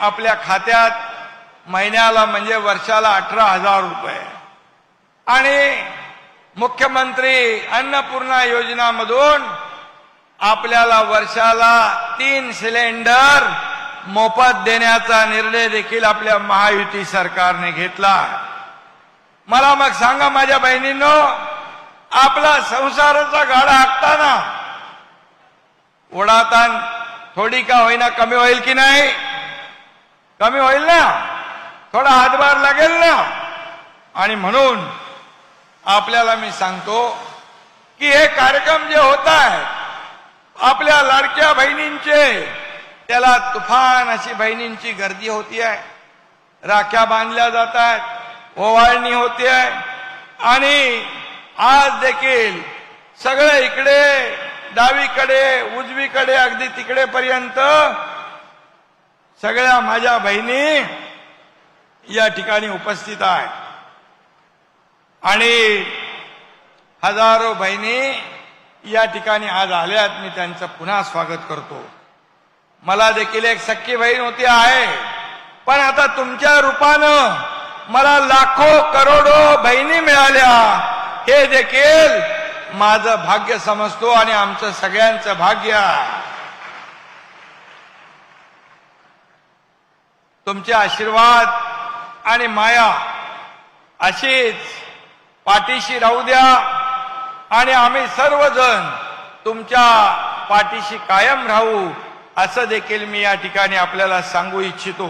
आपल्या खात्यात महिन्याला म्हणजे वर्षाला अठरा हजार रुपये. आणि मुख्यमंत्री अन्नपूर्णा योजनामधून आपल्याला वर्षाला तीन सिलेंडर मोफत देण्याचा निर्णय देखील आपल्या महायुती सरकारने घेतला. मला मग सांगा माझ्या बहिणींनो आपला संसाराचा गाडा हाकताना ओढातान थोडी का होईना कमी होईल की नाही? कमी होईल ना? थोडा हातभार लागेल ना? आणि म्हणून आपल्याला मी सांगतो की हे कार्यक्रम जे होत आहेत आपल्या लाडक्या बहिणींचे त्याला तुफान अशी बहिणींची गर्दी होती आहे राख्या बांधल्या जात आहेत ओवाळणी होती आहे आणि आज देखील सगळं इकडे डावीकडे उजवीकडे अगदी तिकडे पर्यंत सगळ्या माझ्या बहिणी या ठिकाणी उपस्थित आहे आणि हजारो बहिणी या ठिकाणी आज आल्यात. मी त्यांचं पुन्हा स्वागत करतो. मला देखील एक सख्खी बहीण होती आहे. पण आता तुमच्या रूपानं मला लाखो करोडो बहिणी मिळाल्या. हे देखील माझं भाग्य समजतो आणि आमचं सगळ्यांचं भाग्य तुमचे आशीर्वाद आणि माया अशीच पाठीशी राहू द्या आणि आम्ही सर्वजण तुमच्या पाठीशी कायम राहू असं देखील मी या ठिकाणी आपल्याला सांगू इच्छितो.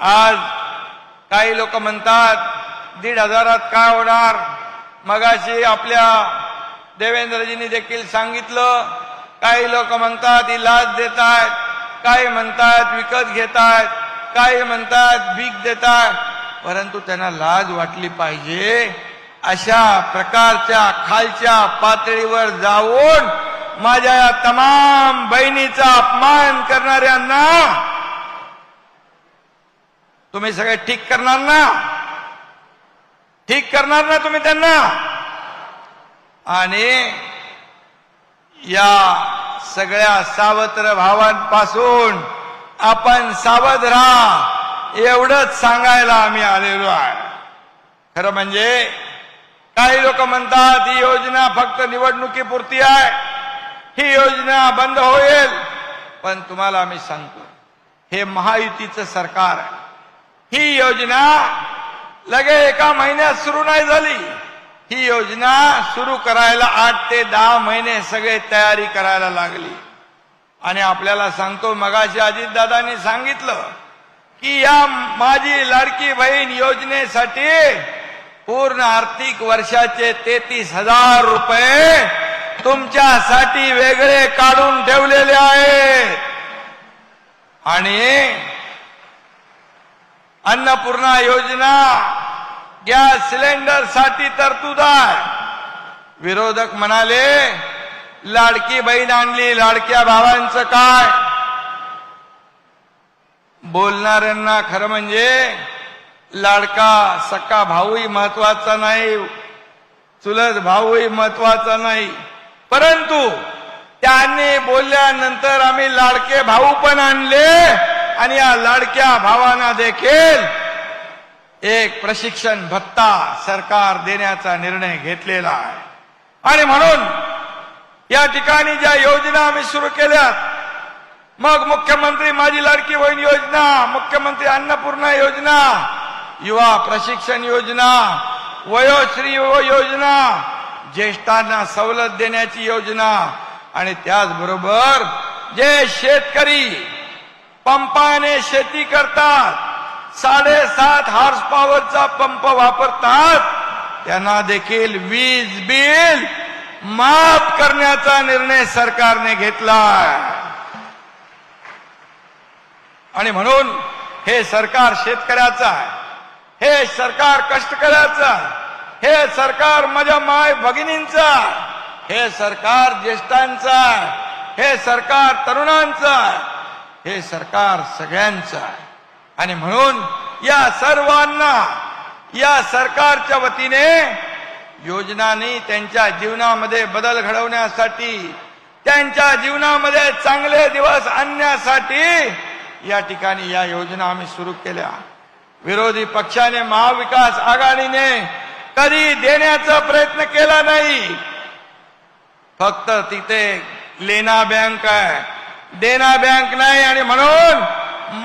आज काही लोक म्हणतात दीड हजारात काय होणार? मगाशी आपल्या देवेंद्रजींनी देखील सांगितलं. काही लोक म्हणतात ही लाच देत आहेत काही म्हणतात विकत घेत आहेत काय म्हणतात? भीक देतात. परंतु त्यांना लाज वाटली पाहिजे. अशा प्रकारच्या खालच्या पातळीवर जाऊन माझ्या या तमाम बहिणीचा अपमान करणाऱ्यांना तुम्ही सगळे ठीक करणार ना? ठीक करणार ना तुम्ही त्यांना? आणि या सगळ्या सावत्र भावांपासून आपण सावध राहा. एवढंच सांगायला आम्ही आलेलो आहे. खरं म्हणजे काही लोक म्हणतात ही योजना फक्त निवडणुकीपुरती आहे. ही योजना बंद होईल. पण तुम्हाला आम्ही सांगतो हे महायुतीचं सरकार आहे. ही योजना लगे एका महिन्यात सुरू नाही झाली. ही योजना सुरू करायला आठ ते दहा महिने सगळे तयारी करायला लागली. आणि आपल्याला सांगतो मगाशी अजितदादांनी सांगितलं की या माझी लाडकी बहीण योजनेसाठी पूर्ण आर्थिक वर्षाचे तेहतीस हजार रुपये तुमच्यासाठी वेगळे काढून ठेवलेले आहेत. आणि अन्नपूर्णा योजना गॅस सिलेंडरसाठी तरतूद आहे. विरोधक म्हणाले लाडकी बहीण आणली लाडक्या भावांचं काय? बोलणाऱ्यांना खरं म्हणजे लाडका सक्का भाऊही महत्त्वाचा नाही चुलत भाऊही महत्त्वाचा नाही. परंतु त्यांनी बोलल्यानंतर आम्ही लाडके भाऊ पण आणले आणि या लाडक्या भावांना देखील एक प्रशिक्षण भत्ता सरकार देण्याचा निर्णय घेतलेला आहे. आणि म्हणून या ठिकाणी ज्या योजना आम्ही सुरू केल्या मग मुख्यमंत्री माझी लाडकी बहीण योजना मुख्यमंत्री अन्नपूर्णा योजना युवा प्रशिक्षण योजना वयोश्री योजना ज्येष्ठांना सवलत देण्याची योजना आणि त्याचबरोबर जे शेतकरी पंपाने शेती करतात साडेसात हॉर्स पॉवरचा पंप वापरतात त्यांना देखील वीज बिल माफ करण्याचा निर्णय सरकारने घेतला आणि म्हणून हे सरकार शेतकऱ्याचं आहे. हे सरकार कष्टकऱ्याचं आहे. हे सरकार माझ्या माय भगिनींचं हे सरकार ज्येष्ठांचं आहे. हे सरकार तरुणांचं हे सरकार सगळ्यांचं आहे. आणि म्हणून या सर्वांना या सरकारच्या वतीने योजनांनी त्यांच्या जीवनामध्ये बदल घडवण्यासाठी त्यांच्या जीवनामध्ये चांगले दिवस आणण्यासाठी या ठिकाणी या योजना आम्ही सुरू केल्या. विरोधी पक्षाने महाविकास आघाडीने कधी देण्याचा प्रयत्न केला नाही. फक्त तिथे लेना बँक आहे. देना बँक नाही आणि म्हणून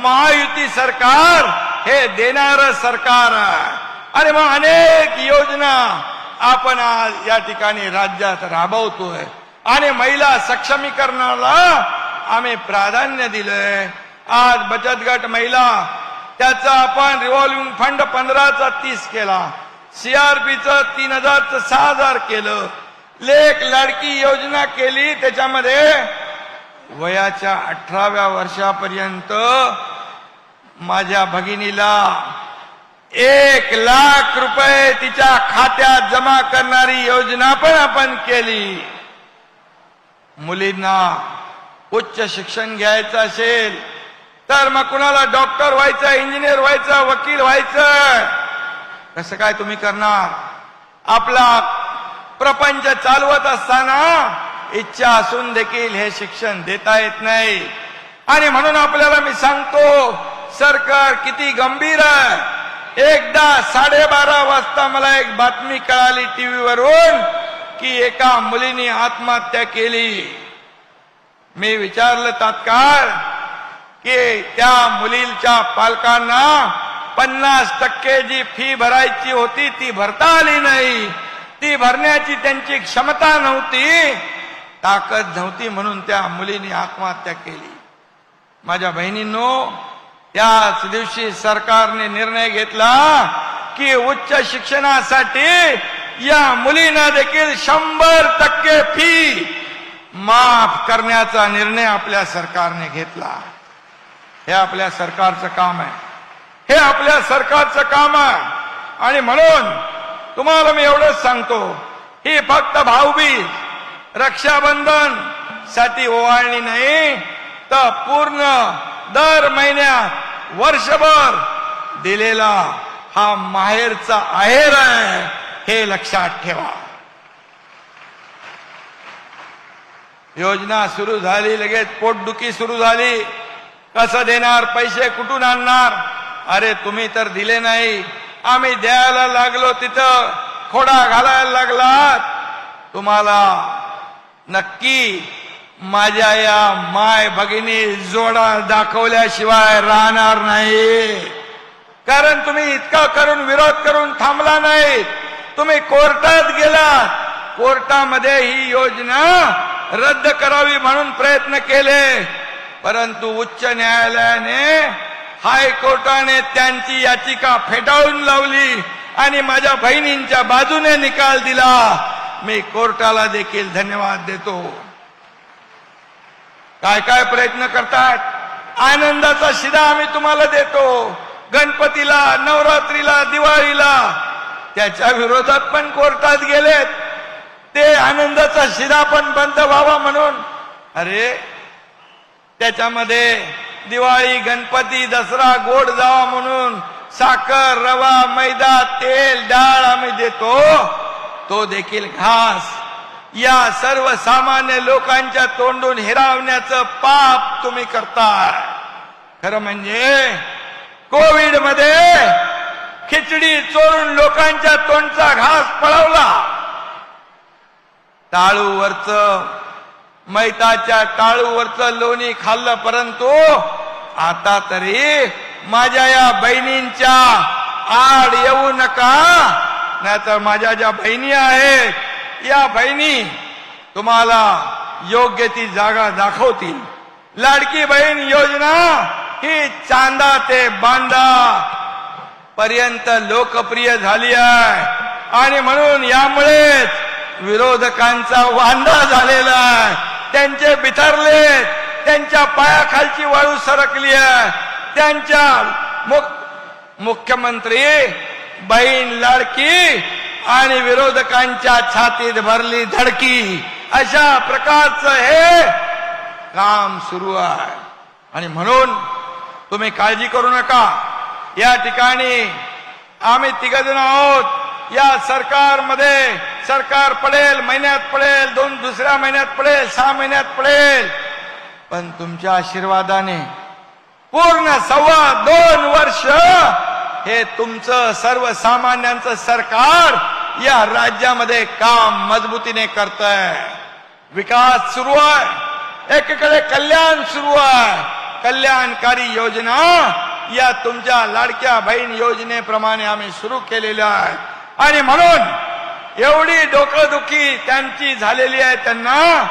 महायुती सरकार हे देणार सरकार आहे. आणि मग अनेक योजना आपण आज या ठिकाणी राज्यात राबवतोय. आणि महिला सक्षमीकरणाला आम्ही प्राधान्य दिलंय. आज बचत गट महिला त्याचा आपण रिव्हॉल्विंग फंड पंधराचा तीस केला. सीआरपीचं तीन हजारचं सहा हजार केलं. लेख लाडकी योजना केली त्याच्यामध्ये वयाच्या अठराव्या वर्षापर्यंत माझ्या भगिनीला एक लाख रुपये तिच्या खात्यात जमा करणारी योजना पण आपण केली. मुलींना उच्च शिक्षण घ्यायचं असेल तर मग कुणाला डॉक्टर व्हायचं इंजिनियर व्हायचं वकील व्हायचं? कसं काय तुम्ही करणार? आपला प्रपंच चालवत असताना इच्छा असून देखील हे शिक्षण देता येत नाही. आणि म्हणून आपल्याला मी सांगतो सरकार किती गंभीर आहे. एकदा साडेबारा वाजता मला एक बातमी कळाली टीव्हीवरून की एका मुलीने आत्महत्या केली. मी विचारलं तात्काळ की त्या मुलीच्या पालकांना पन्नास टक्के जी फी भरायची होती ती भरता आली नाही. ती भरण्याची त्यांची क्षमता नव्हती ताकद नव्हती म्हणून त्या मुलीने आत्महत्या केली. माझ्या बहिणींनो त्याच दिवशी सरकारने निर्णय घेतला की उच्च शिक्षणासाठी या मुलींना देखील शंभर टक्के फी माफ करण्याचा निर्णय आपल्या सरकारने घेतला. हे आपल्या सरकारचं काम आहे. हे आपल्या सरकारचं काम आहे. आणि म्हणून तुम्हाला मी एवढंच सांगतो ही फक्त भाऊबीज रक्षाबंधनसाठी ओवाळणी नाही तर पूर्ण दर महिन्यात वर्षभर दिलेला हा माहेरचा आहेर आहे हे लक्षात ठेवा. योजना सुरू झाली लगेच पोटदुखी सुरू झाली. कसं देणार पैसे कुठून आणणार? अरे तुम्ही तर दिले नाही. आम्ही द्यायला लागलो तिथं खोडा घालायला लागलात. तुम्हाला नक्की माझ्या या माय भगिनी जोडा दाखवल्याशिवाय राहणार नाही. कारण तुम्ही इतका करून विरोध करून थांबला नाही. तुम्ही कोर्टात गेलात कोर्टामध्ये ही योजना रद्द करावी म्हणून प्रयत्न केले. परंतु उच्च न्यायालयाने हायकोर्टाने त्यांची याचिका फेटाळून लावली आणि माझ्या बहिणींच्या बाजूने निकाल दिला. मी कोर्टाला देखील धन्यवाद देतो. काय काय प्रयत्न करतात आनंदाचा शिदा आम्ही तुम्हाला देतो. गणपतीला नवरात्रीला दिवाळीला. त्याच्या विरोधात पण कोर्टात गेलेत. ते आनंदाचा शिदा पण बंद व्हावा म्हणून. अरे त्याच्यामध्ये दिवाळी गणपती दसरा गोड जावा म्हणून साखर रवा मैदा तेल डाळ आम्ही देतो. तो देखील घास. या सर्वसामान्य लोकांच्या तोंडून हिरावण्याचं पाप तुम्ही करताय. खरं म्हणजे कोविडमध्ये खिचडी चोरून लोकांच्या तोंडचा घास पळवला. टाळूवरच मैताच्या टाळूवरचं लोणी खाल्लं परंतु आता तरी माझ्या या बहिणींच्या आड येऊ नका नाहीतर माझ्या ज्या बहिणी आहेत या बहिणी तुम्हाला योग्य ती जागा दाखवतील. लाडकी बहीण योजना ही चांदा ते बांदा पर्यंत लोकप्रिय झाली आहे. आणि म्हणून यामुळेच विरोधकांचा वांदा झालेला आहे. त्यांचे बिथरले त्यांच्या पायाखालची वाळू सरकली आहे. त्यांच्या मुख- मुख्यमंत्री बहीण लाडकी आणि विरोधकांच्या छातीत भरली धडकी. अशा प्रकारचं हे काम सुरू आहे. आणि म्हणून तुम्ही काळजी करू नका. या ठिकाणी आम्ही तिघजण आहोत. या सरकारमध्ये सरकार पडेल महिन्यात पडेल दोन दुसऱ्या महिन्यात पडेल सहा महिन्यात पडेल. पण तुमच्या आशीर्वादाने पूर्ण सव्वा दोन वर्ष हे तुमचं सर्वसामान्यांचं सरकार या राज्यामध्ये काम मजबूतीने करत विकास सुरू आहे. एकीकडे कल्याण सुरू आहे. कल्याणकारी योजना या तुमच्या लाडक्या बहीण योजनेप्रमाणे आम्ही सुरू केलेल्या आहे आणि म्हणून एवढी डोकंदुखी त्यांची झालेली आहे त्यांना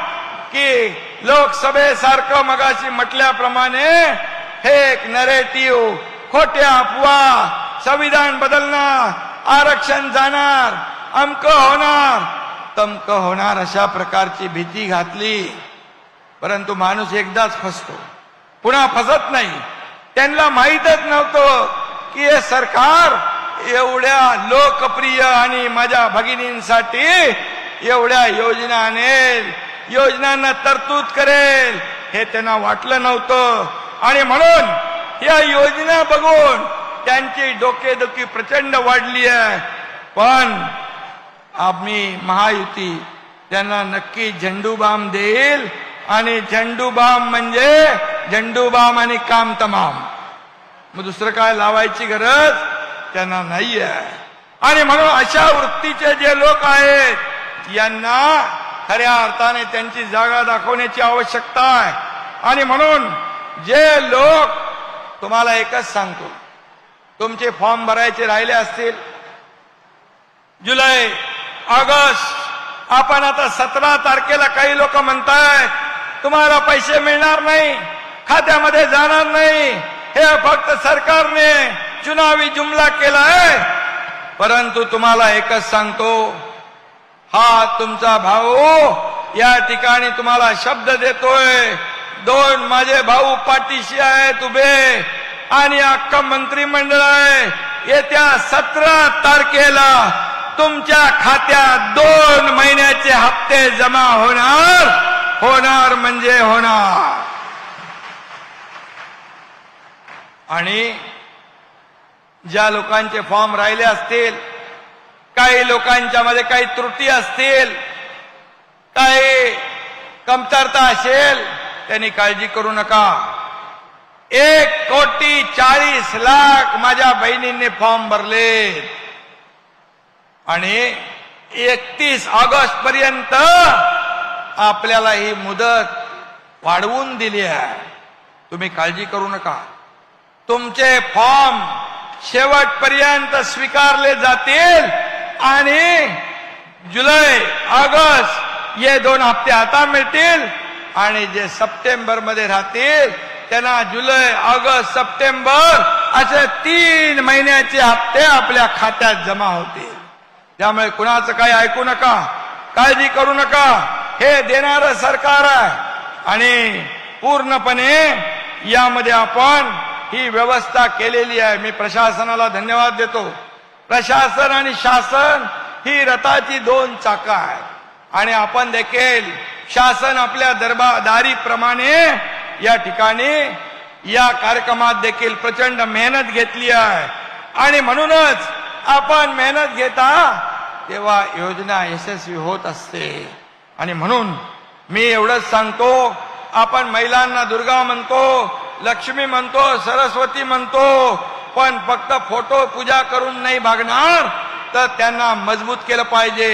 की लोकसभेसारखं मगाशी म्हटल्याप्रमाणे हे एक नरेटिव्ह खोट्या अफवा संविधान बदलणार आरक्षण जाणार अमक होणार. तमक होणार अशा प्रकारची भीती घातली. परंतु माणूस एकदाच फसतो. पुन्हा फसत नाही. त्यांना माहीतच नव्हतं की हे सरकार एवढ्या लोकप्रिय आणि माझ्या भगिनींसाठी एवढ्या योजना आणेल योजनांना तरतूद करेल हे त्यांना वाटलं नव्हतं. आणि म्हणून या योजना बघून त्यांची डोकेदुखी प्रचंड वाढली आहे. पण आम्ही महायुती त्यांना नक्की झेंडूबाम देईल आणि झेंडूबाम म्हणजे झेंडूबाम आणि काम तमाम मग दुसरं काय लावायची गरज? त्यांना नाही आहे आणि म्हणून अशा वृत्तीचे जे लोक आहेत यांना खऱ्या अर्थाने त्यांची जागा दाखवण्याची आवश्यकता आहे. आणि म्हणून जे लोक तुम्हाला एकच सांगतो तुमचे फॉर्म भरायचे राहिले असतील. जुलै ऑगस्ट आपण आता सतरा तारखेला काही लोक म्हणतायत तुम्हाला पैसे मिळणार नाही खात्यामध्ये जाणार नाही. हे फक्त सरकारने चुनावी जुमला केलाय. परंतु तुम्हाला एकच सांगतो हा तुमचा भाऊ या ठिकाणी तुम्हाला शब्द देतोय दोन माझे भाऊ पाठीशी आहेत उभे. आणि अख्खा मंत्रिमंडळ आहे. येत्या सतरा तारखेला तुमच्या खात्यात दोन महिन्याचे हप्ते जमा होणार. होणार म्हणजे होणार. आणि ज्या लोकांचे फॉर्म राहिले असतील काही लोकांच्या मध्ये काही त्रुटी असतील काही कमतरता असेल त्यांनी काळजी करू नका. एक कोटी चाळीस लाख माझ्या बहिणींनी फॉर्म भरले. आणि एकतीस ऑगस्ट पर्यंत आपल्याला ही मुदत वाढवून दिली आहे. तुम्ही काळजी करू नका. तुमचे फॉर्म शेवटपर्यंत स्वीकारले जातील आणि जुलै ऑगस्ट हे दोन हप्ते आता मिळतील आणि जे सप्टेंबरमध्ये राहतील त्यांना जुलै ऑगस्ट सप्टेंबर असे तीन महिन्याचे हप्ते आपल्या खात्यात जमा होतील त्यामुळे कुणाचं काही ऐकू नका काळजी करू नका. हे देणार सरकार आहे. आणि पूर्णपणे यामध्ये आपण ही व्यवस्था केलेली आहे. मी प्रशासनाला धन्यवाद देतो. प्रशासन आणि शासन ही रथाची दोन चाकं आहेत. आणि आपण देखील शासन आपल्या दरबादारीप्रमाणे या ठिकाणी या कार्यक्रमात देखील प्रचंड मेहनत घेतली आहे. आणि म्हणूनच आपण मेहनत घेता तेव्हा योजना यशस्वी होत असते. आणि म्हणून मी एवढंच सांगतो आपण महिलांना दुर्गा म्हणतो लक्ष्मी म्हणतो सरस्वती म्हणतो पण फक्त फोटो पूजा करून नाही भागणार तर त्यांना मजबूत केलं पाहिजे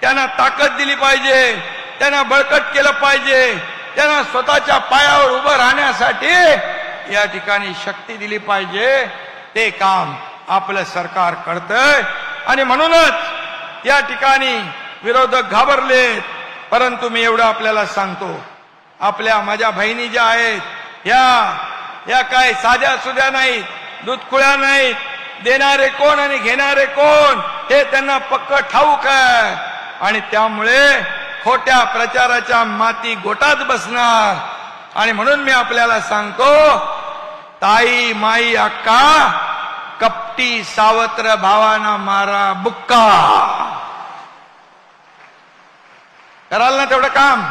त्यांना ताकद दिली पाहिजे त्यांना बळकट केलं पाहिजे त्यांना स्वतःच्या पायावर उभं राहण्यासाठी या ठिकाणी शक्ती दिली पाहिजे. ते काम आपलं सरकार करतंय. आणि म्हणूनच या ठिकाणी विरोधक घाबरलेत. परंतु मी एवढं आपल्याला सांगतो. आपल्या माझ्या बहिणी ज्या आहेत या या काय साध्या सुध्या नाहीत दुधखुळ्या नाहीत देणारे कोण आणि घेणारे कोण हे त्यांना पक्क ठाऊक आहे. आणि त्यामुळे खोट्या प्रचाराच्या माती गोटात बसणार. आणि म्हणून मी आपल्याला सांगतो ताई माई अक्का कपटी सावत्र भावाना मारा बुक्का. कराल ना तेवढं काम?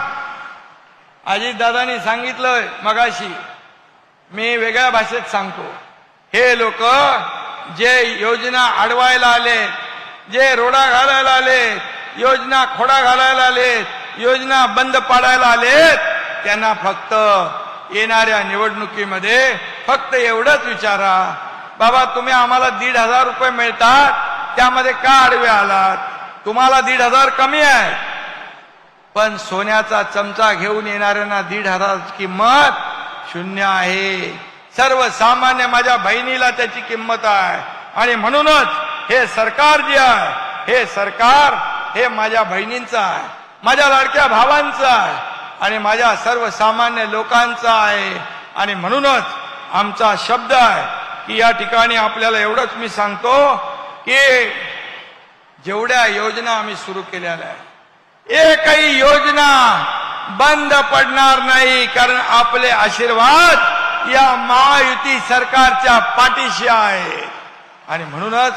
अजितदादांनी सांगितलं मगाशी. मी वेगळ्या भाषेत सांगतो. हे लोक जे योजना अडवायला आले जे रोडा घालायला आले योजना खोडा घालायला आलेत योजना बंद पाडायला आलेत. त्यांना फक्त येणाऱ्या निवडणुकीमध्ये फक्त एवढंच विचारा. बाबा तुम्ही आम्हाला दीड हजार रुपये मिळतात त्यामध्ये का आडवे आलात? तुम्हाला दीड हजार कमी आहे. पण सोन्याचा चमचा घेऊन येणाऱ्यांना दीड हजाराची किंमत शून्य आहे. सर्वसामान्य माझ्या बहिणीला त्याची किंमत आहे. आणि म्हणूनच हे सरकार जे आहे हे सरकार हे माझ्या बहिणींचं आहे माझ्या लाडक्या भावांचं आहे आणि माझ्या सर्वसामान्य लोकांचं आहे. आणि म्हणूनच आमचा शब्द आहे की या ठिकाणी आपल्याला एवढंच मी सांगतो की जेवढ्या योजना आम्ही सुरू केलेल्या आहे एकही योजना बंद पडणार नाही कारण आपले आशीर्वाद या महायुती सरकारच्या पाठीशी आहे. आणि म्हणूनच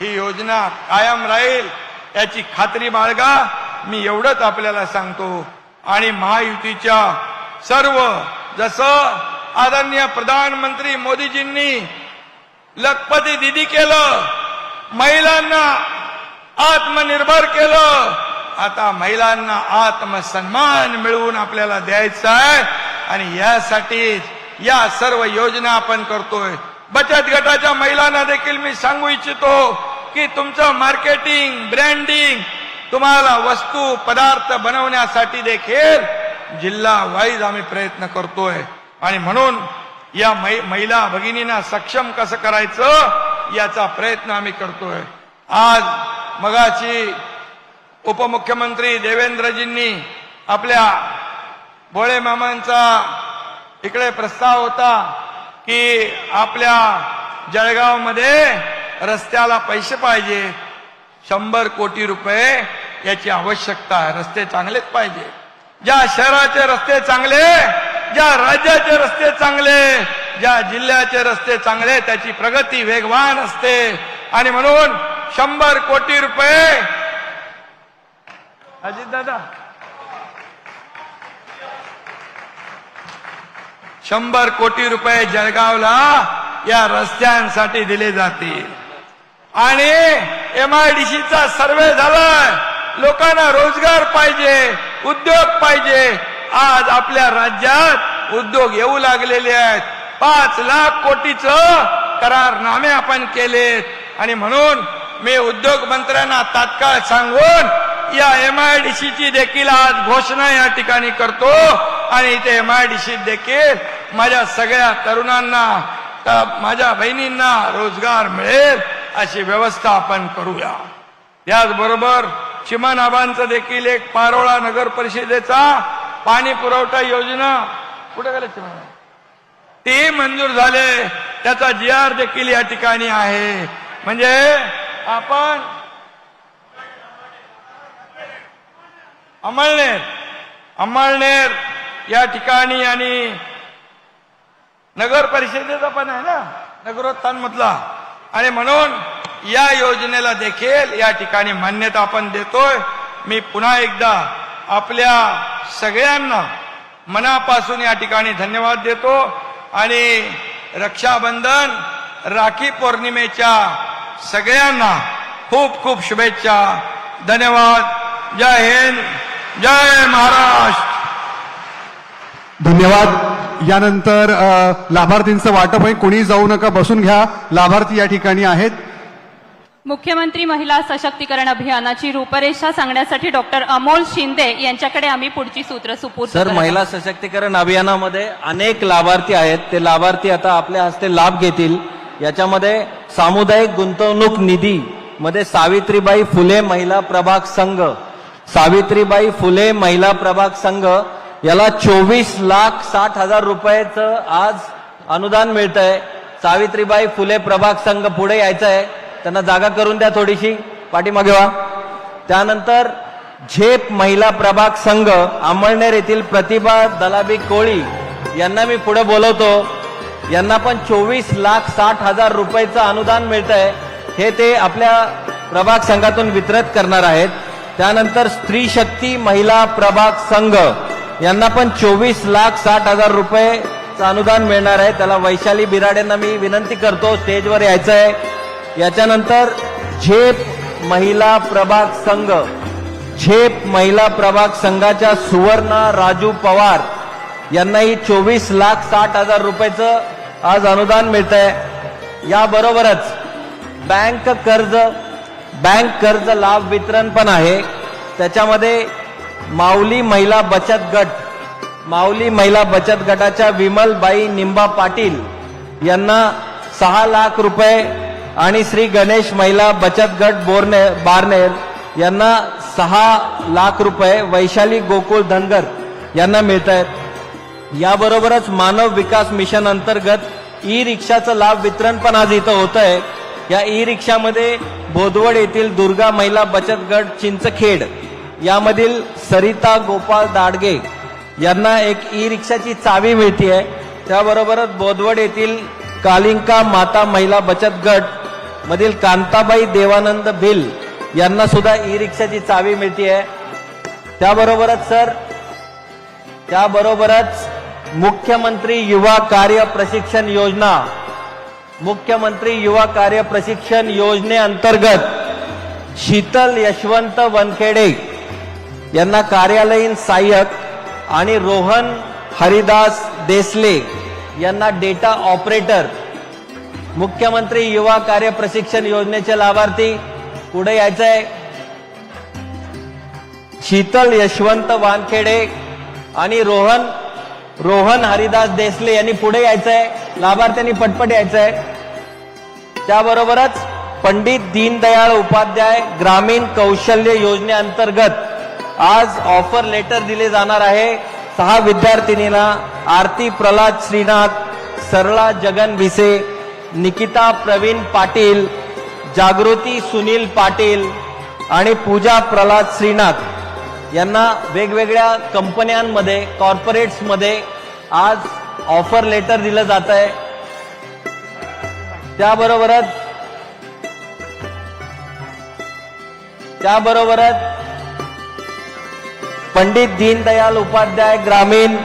ही योजना कायम राहील. याची खात्री बाळगा मी एवढंच आपल्याला सांगतो. आणि महायुतीच्या सर्व जसं आदरणीय प्रधानमंत्री मोदीजींनी लखपती दिदी केलं महिलांना आत्मनिर्भर केलं आता महिलांना आत्मसन्मान मिळवून आपल्याला द्यायचा आहे. आणि यासाठीच या सर्व योजना आपण करतोय. बचत गटाच्या महिलांना देखील मी सांगू इच्छितो. की तुमचं मार्केटिंग ब्रँडिंग तुम्हाला वस्तू पदार्थ बनवण्यासाठी देखील जिल्हा वाईज आम्ही प्रयत्न करतोय. आणि म्हणून या मै- महिला भगिनींना सक्षम कसं करायचं याचा प्रयत्न आम्ही करतोय. आज मगाची उपमुख्यमंत्री देवेंद्रजींनी आपल्या भोळे मामांचा इकडे प्रस्ताव होता की आपल्या जळगावमध्ये रस्त्याला पैसे पाहिजे. शंभर कोटी रुपये याची आवश्यकता आहे. रस्ते चांगलेच पाहिजे. ज्या शहराचे रस्ते चांगले ज्या राज्याचे रस्ते चांगले ज्या जिल्ह्याचे रस्ते चांगले त्याची प्रगती वेगवान असते. आणि म्हणून शंभर कोटी रुपये अजित दादा. शंभर कोटी रुपये जळगावला या रस्त्यांसाठी दिले जातील. आणि एमआयडीसीचा सर्वे झालाय. लोकांना रोजगार पाहिजे उद्योग पाहिजे. आज आपल्या राज्यात उद्योग येऊ लागलेले आहेत. पाच लाख कोटीचं करारनामे आपण केलेत. आणि म्हणून मी उद्योग मंत्र्यांना तात्काळ सांगून या एमआयडीसीची देखील आज घोषणा या ठिकाणी करतो. आणि इथे एमआयडीसी देखील माझ्या सगळ्या तरुणांना माझ्या बहिणींना रोजगार मिळेल. अशी व्यवस्था आपण करूया. त्याचबरोबर चिमनाबांचं देखील एक पारोळा नगर परिषदेचा पाणी पुरवठा योजना. कुठे गेले चिमना? ते मंजूर झाले. त्याचा जी आर देखील या ठिकाणी आहे. म्हणजे आपण अमळनेर अमळनेर या ठिकाणी आणि नगर परिषदेचा पण आहे ना? नगरोत्थान मधला आणि म्हणून या योजनेला देखील या ठिकाणी मान्यता आपण देतोय. मी पुन्हा एकदा आपल्या सगळ्यांना मनापासून या ठिकाणी धन्यवाद देतो. आणि रक्षाबंधन राखी पौर्णिमेच्या सगळ्यांना खूप खूप शुभेच्छा. धन्यवाद. जय हिंद. जय महाराष्ट्र. धन्यवाद. यानंतर लाभार्थींचं वाटप आहे कोणी जाऊ नका बसून घ्या. लाभार्थी या ठिकाणी आहेत. मुख्यमंत्री महिला सशक्तीकरण अभियानाची रूपरेषा सांगण्यासाठी डॉक्टर अमोल शिंदे यांच्याकडे आम्ही पुढची सूत्र सुपूर्द सर महिला सशक्तीकरण अभियानामध्ये अनेक लाभार्थी आहेत. ते लाभार्थी आता आपल्या हस्ते लाभ घेतील. याच्यामध्ये सामुदायिक गुंतवणूक निधी मध्ये सावित्रीबाई फुले महिला प्रभाग संघ सावित्रीबाई फुले महिला प्रभाग संघ याला चोवीस लाख साठ हजार रुपयाचं आज अनुदान मिळत आहे सावित्रीबाई फुले प्रभाग संघ पुढे यायचं आहे त्यांना जागा करून द्या थोडीशी. पाठीमागे व्हा. त्यानंतर झेप महिला प्रभाग संघ अंमळनेर येथील प्रतिभा दलाबी कोळी यांना मी पुढे बोलवतो. यांना पण चोवीस लाख साठ हजार रुपयाचं अनुदान मिळत आहे हे ते आपल्या प्रभाग संघातून वितरित करणार आहेत. त्यानंतर स्त्री शक्ती महिला प्रभाग संघ. यांना पण चोवीस लाख साठ हजार रुपयेचं अनुदान मिळणार आहे. त्याला वैशाली बिराडेंना मी विनंती करतो स्टेजवर यायचं आहे याच्यानंतर झेप महिला प्रभाग संघ. झेप महिला प्रभाग संघाच्या सुवर्णा राजू पवार यांनाही चोवीस लाख साठ हजार रुपयाचं आज अनुदान मिळत आहे याबरोबरच बँक कर्ज बँक कर्ज लाभ वितरण पण आहे. त्याच्यामध्ये माऊली महिला बचत गट. माऊली महिला बचत गटाच्या विमलबाई निंबा पाटील यांना सहा लाख रुपये आणि श्री गणेश महिला बचत गट बोरने बारनेर यांना सहा लाख रुपये वैशाली गोकुळ धनगर यांना मिळत आहेत याबरोबरच मानव विकास मिशन अंतर्गत ई रिक्षाचं लाभ वितरण पण आज इथं होत आहे या ई रिक्षामध्ये बोदवड येथील दुर्गा महिला बचत गट चिंचखेड यामधील सरिता गोपाळ दाडगे यांना एक ई रिक्षाची चावी मिळते आहे त्याबरोबरच बोदवड येथील कालिंका माता महिला बचत गट मधील कांताबाई देवानंद भिल यांना सुद्धा ई रिक्षाची चावी मिळते आहे त्याबरोबरच सर त्याबरोबरच मुख्यमंत्री युवा कार्य प्रशिक्षण योजना मुख्यमंत्री युवा कार्य प्रशिक्षण योजनेअंतर्गत शीतल यशवंत वनखेडे यांना कार्यालयीन सहाय्यक आणि रोहन हरिदास देसले यांना डेटा ऑपरेटर मुख्यमंत्री युवा कार्य प्रशिक्षण योजनेचे लाभार्थी पुढे यायचंय. शीतल यशवंत वानखेडे आणि रोहन रोहन हरिदास देसले यांनी पुढे यायचंय. लाभार्थ्यांनी पटपट यायचंय. त्याबरोबरच पंडित दीनदयाळ उपाध्याय ग्रामीण कौशल्य योजनेअंतर्गत आज ऑफर लेटर दिले जाणार आहे. सहा विद्यार्थिनींना आरती प्रल्हाद श्रीनाथ सरला जगन भिसे निकिता प्रवीण पाटील जागृती सुनील पाटील आणि पूजा प्रल्हाद श्रीनाथ यांना वेगवेगळ्या कंपन्यांमध्ये कॉर्पोरेट्समध्ये आज ऑफर लेटर दिलं जात आहे. त्याबरोबरच त्याबरोबरच पंडित दीनदयाल उपाध्याय ग्रामीण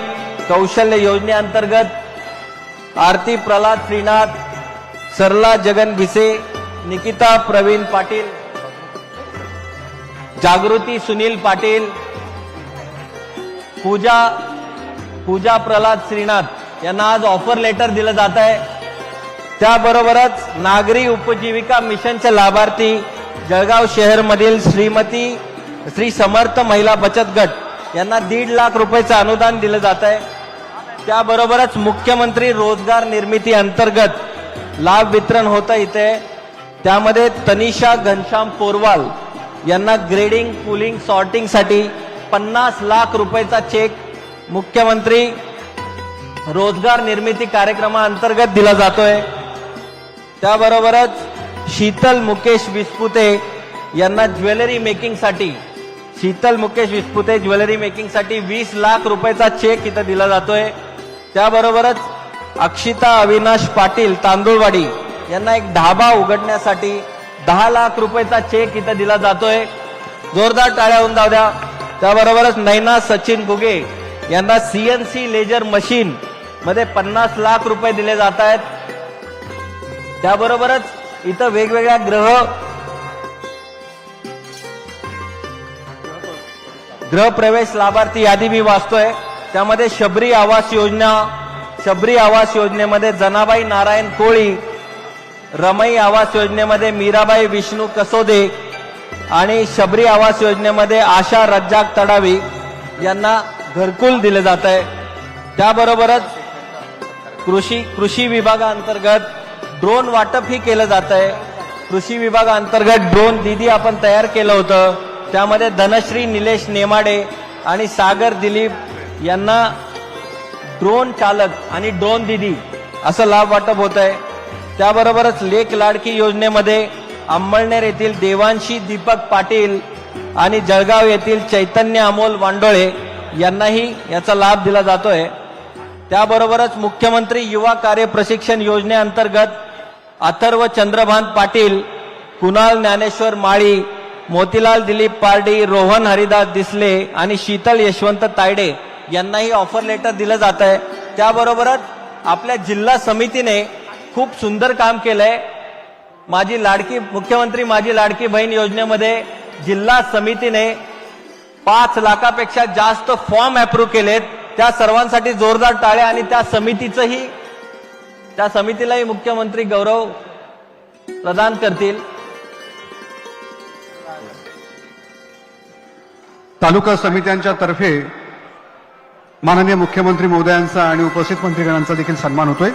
कौशल्य योजनेअंतर्गत आरती प्रल्हाद श्रीनाथ सरला जगन भिसे निकिता प्रवीण पाटील जागृती सुनील पाटील पूजा पूजा प्रल्हाद श्रीनाथ यांना आज ऑफर लेटर दिलं जात आहे. त्याबरोबरच नागरी उपजीविका मिशनचे लाभार्थी जळगाव शहरमधील श्रीमती श्री समर्थ महिला बचत गट यांना दीड लाख रुपयाचं अनुदान दिलं जात आहे. त्याबरोबरच मुख्यमंत्री रोजगार निर्मिती अंतर्गत लाभ वितरण होतं इथे. त्यामध्ये तनिषा घनश्याम पोरवाल यांना ग्रेडिंग पुलिंग सॉर्टिंगसाठी पन्नास लाख रुपयाचा चेक मुख्यमंत्री रोजगार निर्मिती कार्यक्रमाअंतर्गत दिला जातोय. त्याबरोबरच शीतल मुकेश विस्पुते यांना ज्वेलरी मेकिंगसाठी शीतल मुकेश विस्पुते ज्वेलरी मेकिंगसाठी वीस लाख रुपयाचा चेक इथं दिला जातोय. त्याबरोबरच अक्षिता अविनाश पाटील तांदूळवाडी यांना एक ढाबा उघडण्यासाठी दहा लाख रुपयाचा चेक इथं दिला जातोय. जोरदार टाळ्या होऊन जाऊ द्या. त्याबरोबरच नैना सचिन गुगे यांना सीएनसी लेजर मशीन मध्ये पन्नास लाख रुपये दिले जात आहेत. त्याबरोबरच इथं वेगवेगळ्या ग्रह गृहप्रवेश लाभार्थी यादी मी वाचतोय. त्यामध्ये शबरी आवास योजना शबरी आवास योजनेमध्ये जनाबाई नारायण कोळी रमई आवास योजनेमध्ये मीराबाई विष्णू कसोदे आणि शबरी आवास योजनेमध्ये आशा रज्जाक तडावी यांना घरकुल दिले जात आहे त्याबरोबरच कृषी कृषी विभागाअंतर्गत ड्रोन वाटप ही केलं जात आहे कृषी विभागाअंतर्गत ड्रोन दिदी आपण तयार केलं होतं. त्यामध्ये धनश्री निलेश नेमाडे आणि सागर दिलीप यांना ड्रोन चालक आणि ड्रोन दिदी असं लाभ वाटप होत आहे त्याबरोबरच लेख लाडकी योजनेमध्ये अंमळनेर येथील देवांशी दीपक पाटील आणि जळगाव येथील चैतन्य अमोल वांडोळे यांनाही याचा लाभ दिला जातोय. त्याबरोबरच मुख्यमंत्री युवा कार्य प्रशिक्षण योजनेअंतर्गत अथर्व चंद्रभान पाटील कुणाल ज्ञानेश्वर माळी मोतीलाल दिलीप पारडी रोहन हरिदास दिसले आणि शीतल यशवंत तायडे यांनाही ऑफर लेटर दिलं जात आहे त्याबरोबरच आपल्या जिल्हा समितीने खूप सुंदर काम केलंय. माझी लाडकी मुख्यमंत्री माझी लाडकी बहीण योजनेमध्ये जिल्हा समितीने पाच लाखापेक्षा जास्त फॉर्म अप्रूव्ह केलेत. त्या सर्वांसाठी जोरदार टाळ्या आणि त्या समितीचंही त्या समितीलाही मुख्यमंत्री गौरव प्रदान करतील. तालुका समित्यांच्या तर्फे माननीय मुख्यमंत्री महोदयांचा आणि उपस्थित मंत्रीगणांचा देखील सन्मान होतोय.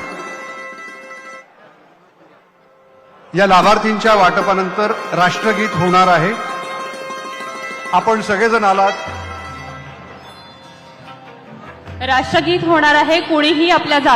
या लाभार्थींच्या वाटपानंतर राष्ट्रगीत होणार आहे. आपण सगळेजण आलात. राष्ट्रगीत होणार आहे. कोणीही आपल्या जागे